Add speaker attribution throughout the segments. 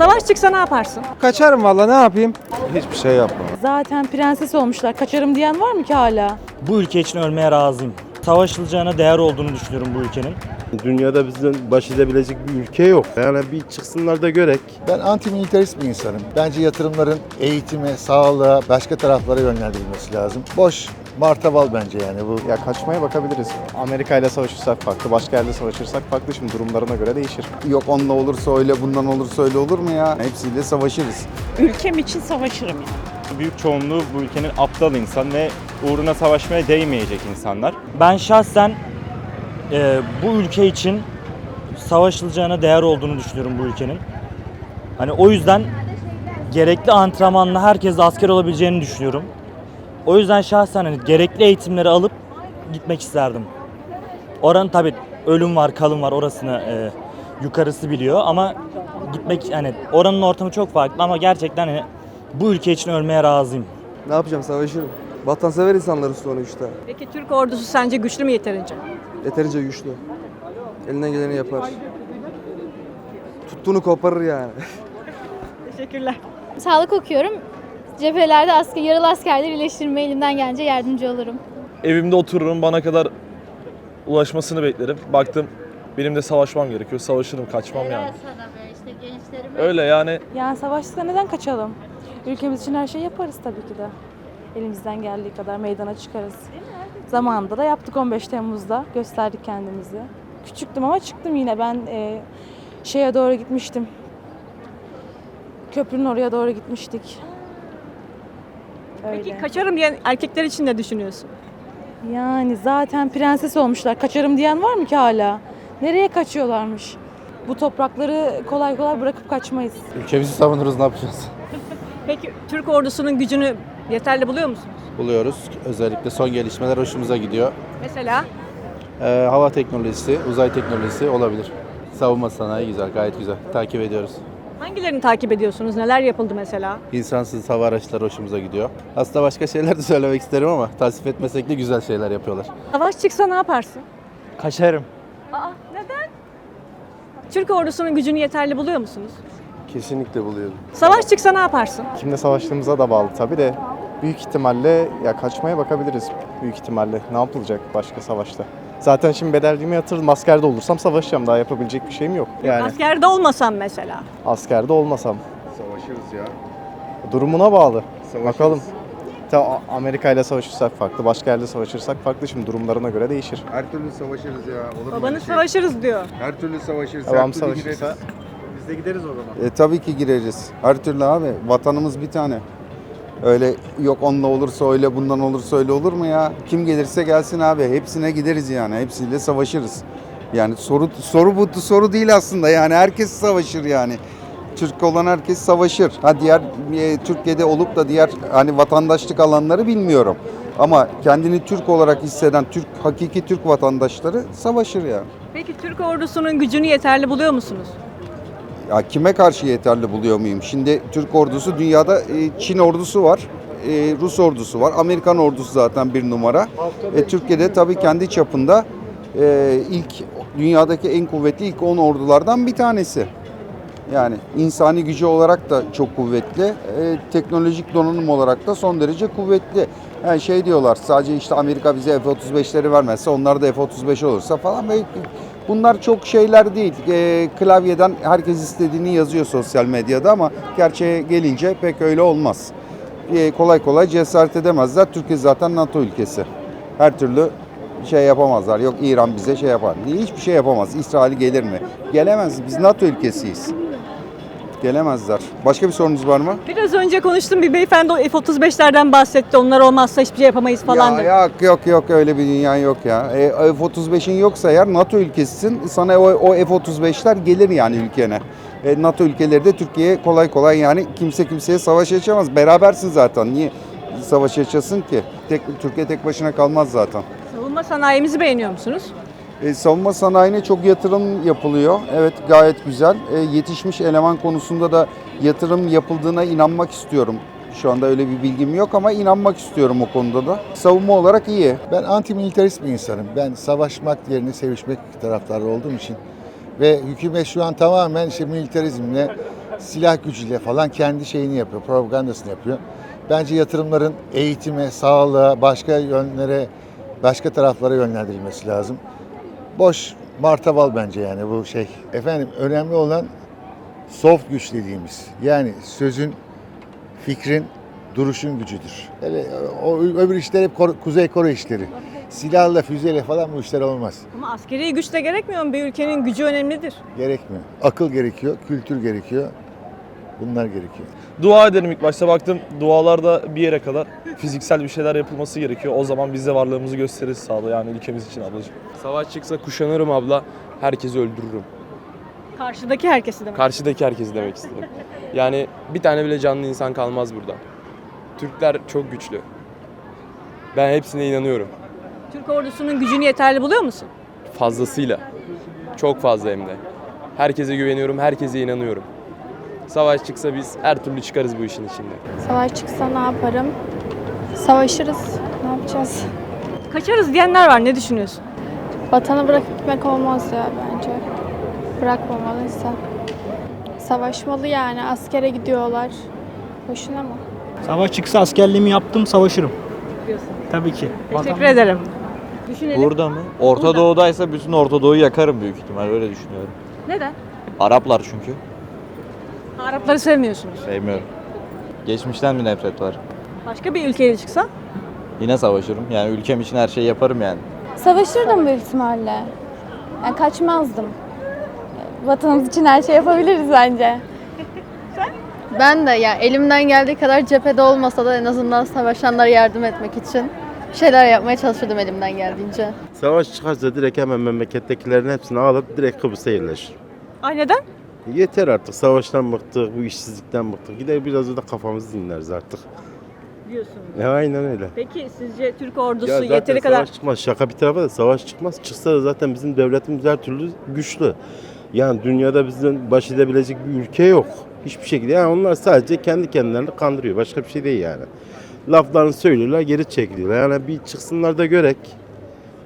Speaker 1: Savaş çıksa ne yaparsın?
Speaker 2: Kaçarım valla ne yapayım? Hiçbir şey yapmam.
Speaker 3: Zaten prenses olmuşlar. Kaçarım diyen var mı ki hala?
Speaker 4: Bu ülke için ölmeye razıyım. Savaşılacağına değer olduğunu düşünüyorum bu ülkenin.
Speaker 5: Dünyada bizden baş edebilecek bir ülke yok. Yani bir çıksınlar da görek.
Speaker 6: Ben anti-militarist bir insanım. Bence yatırımların eğitime, sağlığa, başka taraflara yönlendirilmesi lazım. Boş martaval bence yani bu.
Speaker 2: Ya kaçmaya bakabiliriz. Amerika ile savaşırsak farklı, başka yerde savaşırsak farklı. Şimdi durumlarına göre değişir. Yok onunla olursa öyle, bundan olursa öyle olur mu ya? Hepsiyle savaşırız.
Speaker 7: Ülkem için savaşırım yani.
Speaker 8: Büyük çoğunluğu bu ülkenin aptal insan ve uğruna savaşmaya değmeyecek insanlar.
Speaker 4: Ben şahsen e, bu ülke için savaşılacağına değer olduğunu düşünüyorum bu ülkenin. Hani o yüzden gerekli antrenmanla herkes de asker olabileceğini düşünüyorum. O yüzden şahsen hani gerekli eğitimleri alıp gitmek isterdim. Oranın tabi ölüm var, kalım var orasını e, yukarısı biliyor ama gitmek hani oranın ortamı çok farklı ama gerçekten hani bu ülke için ölmeye razıyım.
Speaker 9: Ne yapacağım savaşırım. Vatansever insanlarız sonuçta.
Speaker 1: Peki Türk ordusu sence güçlü mü yeterince?
Speaker 9: Yeterince güçlü. Elinden geleni yapar. Tuttuğunu koparır yani.
Speaker 1: Teşekkürler.
Speaker 10: Sağlık okuyorum. Cephelerde asker, yaralı askerleri iyileştirmeye elimden gelince yardımcı olurum.
Speaker 11: Evimde otururum bana kadar ulaşmasını beklerim. Baktım benim de savaşmam gerekiyor. Savaşırım, kaçmam yani. Öyle yani
Speaker 3: Yani savaşsa neden kaçalım? Ülkemiz için her şeyi yaparız tabii ki de. Elimizden geldiği kadar meydana çıkarız. Zamanında da yaptık 15 Temmuz'da. Gösterdik kendimizi. Küçüktüm ama çıktım yine. Ben e, şeye doğru gitmiştim. Köprünün oraya doğru gitmiştik. Öyle.
Speaker 1: Peki kaçarım diyen erkekler için ne düşünüyorsun?
Speaker 3: Yani zaten prenses olmuşlar. Kaçarım diyen var mı ki hala? Nereye kaçıyorlarmış? Bu toprakları kolay kolay bırakıp kaçmayız.
Speaker 6: Ülkemizi savunuruz ne yapacağız?
Speaker 1: Peki Türk ordusunun gücünü yeterli buluyor musunuz?
Speaker 5: Buluyoruz. Özellikle son gelişmeler hoşumuza gidiyor.
Speaker 1: Mesela
Speaker 5: Ee, hava teknolojisi, uzay teknolojisi olabilir. Savunma sanayi güzel, gayet güzel. Takip ediyoruz.
Speaker 1: Hangilerini takip ediyorsunuz? Neler yapıldı mesela?
Speaker 5: İnsansız hava araçları hoşumuza gidiyor. Aslında başka şeyler de söylemek isterim ama tasvip etmesek de güzel şeyler yapıyorlar.
Speaker 1: Savaş çıksa ne yaparsın?
Speaker 4: Kaçarım.
Speaker 1: Aa neden? Türk ordusunun gücünü yeterli buluyor musunuz?
Speaker 5: Kesinlikle buluyorum.
Speaker 1: Savaş çıksa ne yaparsın?
Speaker 2: Kimle savaştığımıza da bağlı tabii de. Büyük ihtimalle ya kaçmaya bakabiliriz. Büyük ihtimalle. Ne yapılacak başka savaşta? Zaten şimdi bedelliğimi yatırdım. Askerde olursam savaşacağım. Daha yapabilecek bir şeyim yok. Yani
Speaker 1: Askerde olmasam mesela.
Speaker 2: askerde olmasam.
Speaker 5: Savaşırız ya.
Speaker 2: Durumuna bağlı.
Speaker 5: Savaşırız.
Speaker 2: Bakalım. Ta Amerika ile savaşırsak farklı, başka yerde savaşırsak farklı. Şimdi durumlarına göre değişir.
Speaker 5: Her türlü savaşırız ya. Olur
Speaker 1: Babanız savaşırız diyor.
Speaker 5: Her türlü savaşırız.
Speaker 2: Babam savaşırsa biz de gideriz o zaman.
Speaker 5: E, tabii ki gireriz. Her türlü abi. Vatanımız bir tane. Öyle yok onunla olursa öyle bundan olursa öyle olur mu ya? Kim gelirse gelsin abi. Hepsine gideriz yani. Hepsiyle savaşırız. Yani soru soru bu soru değil aslında. Yani herkes savaşır yani. Türk olan herkes savaşır. Ha diğer e, Türkiye'de olup da diğer hani vatandaşlık alanları bilmiyorum. Ama kendini Türk olarak hisseden Türk hakiki Türk vatandaşları savaşır yani.
Speaker 1: Peki Türk ordusunun gücünü yeterli buluyor musunuz?
Speaker 5: Ya kime karşı yeterli buluyor muyum? Şimdi Türk ordusu dünyada e, Çin ordusu var. e, Rus ordusu var. Amerikan ordusu zaten bir numara. E, Türkiye'de tabii kendi çapında e, ilk dünyadaki en kuvvetli ilk 10 ordulardan bir tanesi. Yani insani gücü olarak da çok kuvvetli. e, teknolojik donanım olarak da son derece kuvvetli. Yani şey diyorlar sadece işte Amerika bize F-35'leri vermezse onlar da F-35 olursa falan. Ve bunlar çok şeyler değil. E, klavyeden herkes istediğini yazıyor sosyal medyada ama gerçeğe gelince pek öyle olmaz. E, kolay kolay cesaret edemezler. Türkiye zaten NATO ülkesi. Her türlü şey yapamazlar. Yok İran bize şey yapar. Hiçbir şey yapamaz. İsrail gelir mi? Gelemez. Biz NATO ülkesiyiz. Gelemezler. Başka bir sorunuz var mı?
Speaker 1: Biraz önce konuştum bir beyefendi o F-35'lerden bahsetti. Onlar olmazsa hiçbir şey yapamayız falan dedi.
Speaker 5: Ya, yok yok yok öyle bir dünya yok ya. E, F-35'in yoksa eğer NATO ülkesisin sana o, o F-35'ler gelir yani ülkene. E, NATO ülkeleri de Türkiye'ye kolay kolay yani kimse kimseye savaş açamaz. Berabersin zaten. Niye savaş açasın ki? Tek, Türkiye tek başına kalmaz zaten.
Speaker 1: Savunma sanayimizi beğeniyor musunuz?
Speaker 5: E, savunma sanayine çok yatırım yapılıyor. Evet gayet güzel. E, yetişmiş eleman konusunda da yatırım yapıldığına inanmak istiyorum. Şu anda öyle bir bilgim yok ama inanmak istiyorum o konuda da. Savunma olarak iyi.
Speaker 6: Ben anti-militarist bir insanım. Ben savaşmak yerine sevişmek taraftarı olduğum için ve hükümet şu an tamamen işte militarizmle silah gücüyle falan kendi şeyini yapıyor, propagandasını yapıyor. Bence yatırımların eğitime, sağlığa, başka yönlere, başka taraflara yönlendirilmesi lazım. Boş martaval bence yani bu şey. Efendim önemli olan soft güç dediğimiz. Yani sözün, fikrin, duruşun gücüdür. Hele o öbür işler hep Kore- Kuzey Kore işleri. Silahla, füzeyle falan bu işler olmaz.
Speaker 1: Ama askeri güç de gerekmiyor mu? Bir ülkenin gücü önemlidir.
Speaker 6: Gerekmiyor. Akıl gerekiyor, kültür gerekiyor. Bunlar gerekiyor.
Speaker 11: Dua ederim ilk başta baktım dualarda bir yere kadar fiziksel bir şeyler yapılması gerekiyor. O zaman biz de varlığımızı gösteririz sağda yani ülkemiz için ablacığım.
Speaker 9: Savaş çıksa kuşanırım abla. Herkesi öldürürüm.
Speaker 1: Karşıdaki herkesi demek.
Speaker 9: Karşıdaki herkesi demek istedim. Yani bir tane bile canlı insan kalmaz burada. Türkler çok güçlü. Ben hepsine inanıyorum.
Speaker 1: Türk ordusunun gücünü yeterli buluyor musun?
Speaker 9: Fazlasıyla. Çok fazla hem de. Herkese güveniyorum, herkese inanıyorum. Savaş çıksa biz her türlü çıkarız bu işin içinde.
Speaker 10: Savaş çıksa ne yaparım? Savaşırız. Ne yapacağız?
Speaker 1: Kaçarız diyenler var. Ne düşünüyorsun?
Speaker 10: Vatanı bırakıp gitmek olmaz ya bence. Bırakmamalıysa. Savaşmalı yani. Askere gidiyorlar. Boşuna mı?
Speaker 4: Savaş çıksa askerliğimi yaptım savaşırım.
Speaker 1: Diyorsun.
Speaker 4: Tabii ki.
Speaker 1: Teşekkür ederim. Düşünelim.
Speaker 12: Burada mı? Orta
Speaker 1: Burada.
Speaker 12: Doğu'daysa bütün Orta Doğu'yu yakarım büyük ihtimal öyle düşünüyorum.
Speaker 1: Neden?
Speaker 12: Araplar çünkü.
Speaker 1: Arapları sevmiyorsunuz.
Speaker 12: Sevmiyorum. Geçmişten bir nefret var.
Speaker 1: Başka bir ülkeye çıksa?
Speaker 12: Yine savaşırım. Yani ülkem için her şeyi yaparım yani.
Speaker 10: Savaşırdım büyük ihtimalle. Yani kaçmazdım. Vatanımız için her şey yapabiliriz bence. Ben de ya elimden geldiği kadar cephede olmasa da en azından savaşanlara yardım etmek için bir şeyler yapmaya çalışırdım elimden geldiğince.
Speaker 13: Savaş çıkarsa direkt hemen memlekettekilerin hepsini alıp direkt Kıbrıs'a yerleşir.
Speaker 1: Ay neden?
Speaker 13: Yeter artık savaştan bıktık, bu işsizlikten bıktık. Gider biraz da kafamızı dinleriz artık.
Speaker 1: Diyorsunuz.
Speaker 13: E, aynen öyle.
Speaker 1: Peki sizce Türk ordusu
Speaker 13: Ya zaten
Speaker 1: yeteri
Speaker 13: savaş
Speaker 1: kadar...
Speaker 13: çıkmaz. Şaka bir tarafa da savaş çıkmaz. Çıksa da zaten bizim devletimiz her türlü güçlü. Yani dünyada bizden baş edebilecek bir ülke yok. Hiçbir şekilde. Yani onlar sadece kendi kendilerini kandırıyor. Başka bir şey değil yani. Laflarını söylüyorlar, geri çekiliyorlar. Yani bir çıksınlar da görek.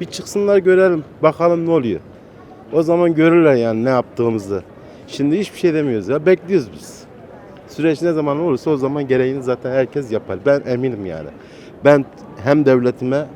Speaker 13: Bir çıksınlar görelim. Bakalım ne oluyor. O zaman görürler yani ne yaptığımızı. Şimdi hiçbir şey demiyoruz ya. Bekliyoruz biz. Süreç ne zaman olursa o zaman gereğini zaten herkes yapar. Ben eminim yani. Ben hem devletime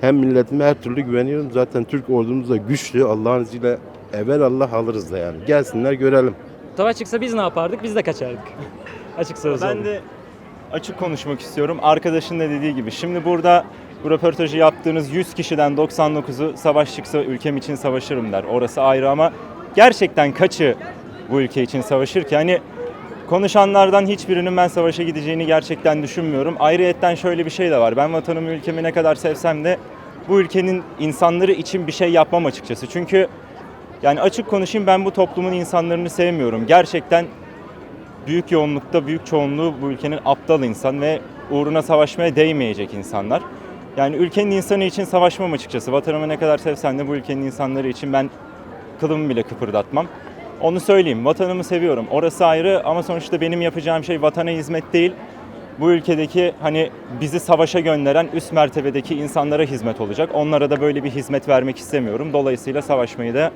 Speaker 13: hem milletime her türlü güveniyorum. Zaten Türk ordumuz da güçlü. Allah'ın izniyle evvel Allah alırız da yani. Gelsinler görelim.
Speaker 4: Savaş çıksa biz ne yapardık? Biz de kaçardık. Açık sözlü
Speaker 8: Ben de açık konuşmak istiyorum. Arkadaşın da dediği gibi. Şimdi burada bu röportajı yaptığınız 100 kişiden 99'u savaş çıksa ülkem için savaşırım der. Orası ayrı ama gerçekten kaçı bu ülke için savaşır ki? Hani konuşanlardan hiçbirinin ben savaşa gideceğini gerçekten düşünmüyorum. Ayrıyetten şöyle bir şey de var. Ben vatanımı ülkemi ne kadar sevsem de bu ülkenin insanları için bir şey yapmam açıkçası. Çünkü yani açık konuşayım ben bu toplumun insanlarını sevmiyorum. Gerçekten büyük yoğunlukta büyük çoğunluğu bu ülkenin aptal insan ve uğruna savaşmaya değmeyecek insanlar. Yani ülkenin insanı için savaşmam açıkçası. Vatanımı ne kadar sevsem de bu ülkenin insanları için ben kılımı bile kıpırdatmam. Onu söyleyeyim. Vatanımı seviyorum. Orası ayrı ama sonuçta benim yapacağım şey vatana hizmet değil. Bu ülkedeki hani bizi savaşa gönderen üst mertebedeki insanlara hizmet olacak. Onlara da böyle bir hizmet vermek istemiyorum. Dolayısıyla savaşmayı da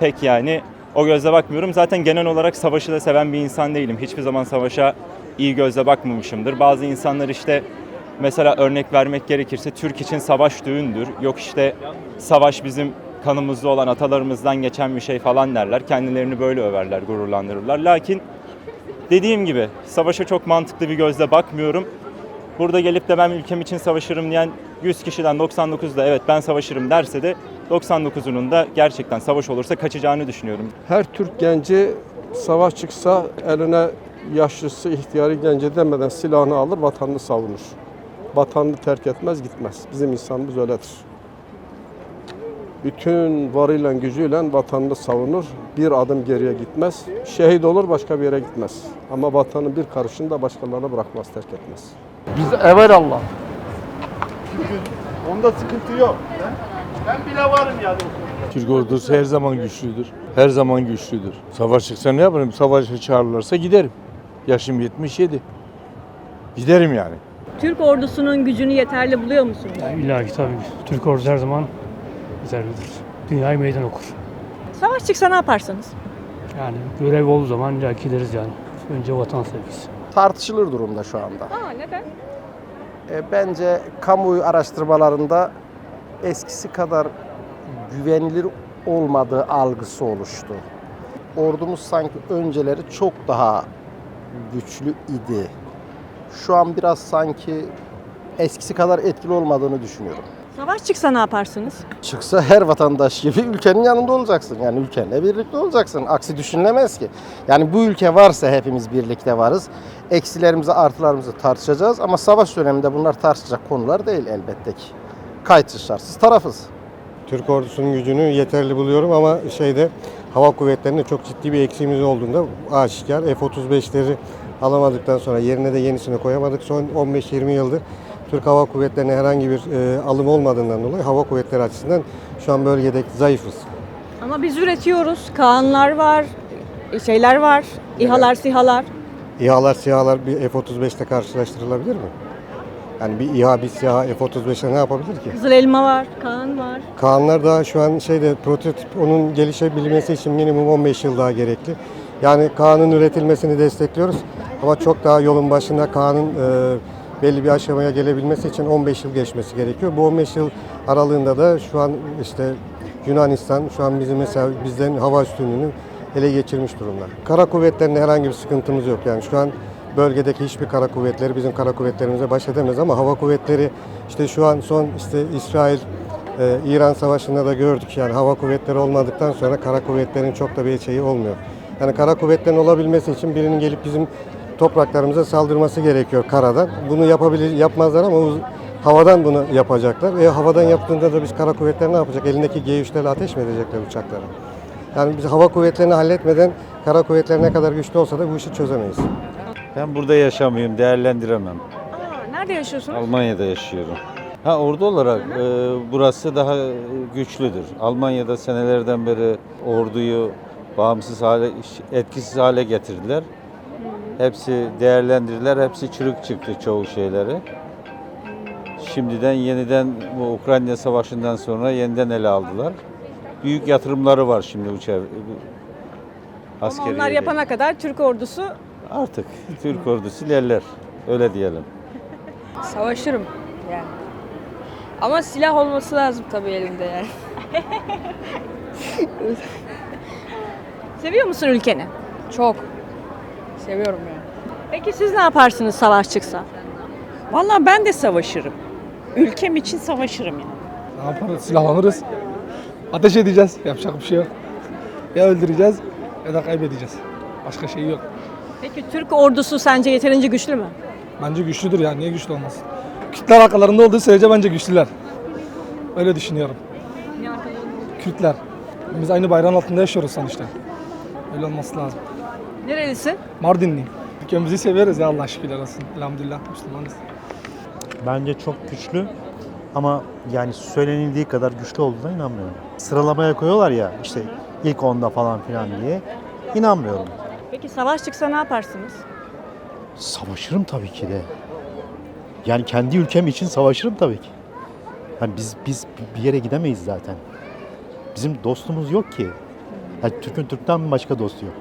Speaker 8: pek yani o gözle bakmıyorum. Zaten genel olarak savaşı da seven bir insan değilim. Hiçbir zaman savaşa iyi gözle bakmamışımdır. Bazı insanlar işte mesela örnek vermek gerekirse Türk için savaş düğündür. Yok işte savaş bizim kanımızda olan atalarımızdan geçen bir şey falan derler. Kendilerini böyle överler, gururlandırırlar. Lakin dediğim gibi savaşa çok mantıklı bir gözle bakmıyorum. Burada gelip de ben ülkem için savaşırım diyen 100 kişiden 99'da evet ben savaşırım derse de 99'unun da gerçekten savaş olursa kaçacağını düşünüyorum.
Speaker 9: Her Türk genci savaş çıksa eline yaşlısı, ihtiyarı gence demeden silahını alır, vatanını savunur. Vatanını terk etmez, gitmez. Bizim insanımız öyledir. Bütün varıyla gücüyle vatanını savunur. Bir adım geriye gitmez. Şehit olur başka bir yere gitmez. Ama vatanın bir karışını da başkalarına bırakmaz, terk etmez.
Speaker 6: Biz evvel Allah.
Speaker 2: Onda sıkıntı yok.
Speaker 11: Türk ordusu her zaman güçlüdür. Her zaman güçlüdür. Savaş çıksa ne yaparım? Savaşa çağırırlarsa giderim. Yaşım 77. Giderim yani.
Speaker 1: Türk ordusunun gücünü yeterli buluyor musunuz?
Speaker 4: İlla ki tabii. Türk ordusu her zaman yeterlidir. Dünyayı meydan okur.
Speaker 1: Savaş çıksa ne yaparsınız?
Speaker 4: Yani görev olduğu zaman illa gideriz yani.
Speaker 14: Önce vatan sevgisi.
Speaker 15: tartışılır durumda şu anda.
Speaker 1: Aa neden?
Speaker 15: E, bence kamuoyu araştırmalarında eskisi kadar güvenilir olmadığı algısı oluştu. Ordumuz sanki önceleri çok daha güçlü idi. Şu an biraz sanki eskisi kadar etkili olmadığını düşünüyorum.
Speaker 1: Savaş çıksa ne yaparsınız?
Speaker 15: Çıksa her vatandaş gibi ülkenin yanında olacaksın. Yani ülkenle birlikte olacaksın. Aksi düşünülemez ki. Yani bu ülke varsa hepimiz birlikte varız. Eksilerimizi, artılarımızı tartışacağız ama savaş döneminde bunlar tartışacak konular değil elbette ki. Kayıtsız tarafız.
Speaker 9: Türk ordusunun gücünü yeterli buluyorum ama şeyde hava kuvvetlerinde çok ciddi bir eksiğimiz olduğunda aşikar. F-35'leri alamadıktan sonra yerine de yenisini koyamadık. Son 15-20 yıldır Türk Hava Kuvvetleri'ne herhangi bir e, alım olmadığından dolayı hava kuvvetleri açısından şu an bölgede zayıfız.
Speaker 1: Ama biz üretiyoruz. Kaanlar var, şeyler var, İHA'lar, SİHA'lar.
Speaker 9: İHA'lar, SİHA'lar bir F-35'te karşılaştırılabilir mi? Yani bir İHA, bir SİHA F-35'e ne yapabilir ki?
Speaker 1: Kızıl Elma var, Kaan var.
Speaker 9: Kaanlar daha şu an şeyde prototip onun gelişebilmesi için minimum 15 yıl daha gerekli. Yani Kaan'ın üretilmesini destekliyoruz ama çok daha yolun başında Kaan'ın e, belli bir aşamaya gelebilmesi için 15 yıl geçmesi gerekiyor. Bu 15 yıl aralığında da şu an işte Yunanistan şu an bizim mesela bizden hava üstünlüğünü ele geçirmiş durumda. Kara kuvvetlerinde herhangi bir sıkıntımız yok. Yani şu an bölgedeki hiçbir kara kuvvetleri bizim kara kuvvetlerimize baş edemez ama hava kuvvetleri işte şu an son işte İsrail ee, İran Savaşı'nda da gördük yani hava kuvvetleri olmadıktan sonra kara kuvvetlerin çok da bir şeyi olmuyor. Yani kara kuvvetlerin olabilmesi için birinin gelip bizim topraklarımıza saldırması gerekiyor karadan. Bunu yapabilir yapmazlar ama havadan bunu yapacaklar. E, havadan yaptığında da biz kara kuvvetleri ne yapacak? Elindeki G3'lerle ateş mi edecekler uçaklara? Yani biz hava kuvvetlerini halletmeden kara kuvvetler ne kadar güçlü olsa da bu işi çözemeyiz.
Speaker 11: Ben burada yaşamıyorum, değerlendiremem.
Speaker 1: Aa, nerede yaşıyorsunuz?
Speaker 11: Almanya'da yaşıyorum. Ha ordu olarak e, burası daha güçlüdür. Almanya'da senelerden beri orduyu bağımsız hale, etkisiz hale getirdiler. Hepsi değerlendirdiler, hepsi çürük çıktı çoğu şeyleri. Şimdiden yeniden bu Ukrayna Savaşı'ndan sonra yeniden ele aldılar. Büyük yatırımları var şimdi bu çevre.
Speaker 1: Ama onlar yapana kadar Türk ordusu
Speaker 11: Artık Türk ordusu ilerler. Öyle diyelim.
Speaker 3: Savaşırım yani. Ama silah olması lazım tabii elimde yani.
Speaker 1: seviyor musun ülkeni?
Speaker 3: Çok. Seviyorum yani.
Speaker 1: Peki siz ne yaparsınız savaş çıksa?
Speaker 7: Vallahi ben de savaşırım. Ülkem için savaşırım yani.
Speaker 14: Ne yaparız? Silahlanırız. Ateş edeceğiz. Yapacak bir şey yok. Ya öldüreceğiz ya da kaybedeceğiz. Başka şey yok.
Speaker 1: Peki Türk ordusu sence yeterince güçlü mü?
Speaker 14: Bence güçlüdür ya. Niye güçlü olmasın? Kürtler arkalarında olduğu sürece bence güçlüler. Öyle düşünüyorum. Kürtler. Biz aynı bayrağın altında yaşıyoruz sonuçta. Öyle olması lazım.
Speaker 1: Nerelisin?
Speaker 14: Mardinliyim. Ülkemizi seviyoruz ya Allah şükürler olsun. Elhamdülillah Müslümanız.
Speaker 16: Bence çok güçlü ama yani söylenildiği kadar güçlü olduğuna inanmıyorum. Sıralamaya koyuyorlar ya işte ilk onda falan filan diye. İnanmıyorum.
Speaker 1: Peki savaş çıksa ne yaparsınız?
Speaker 16: Savaşırım tabii ki de. Yani kendi ülkem için savaşırım tabii ki. Yani biz biz bir yere gidemeyiz zaten. Bizim dostumuz yok ki. Yani Türk'ün Türk'ten başka dostu yok.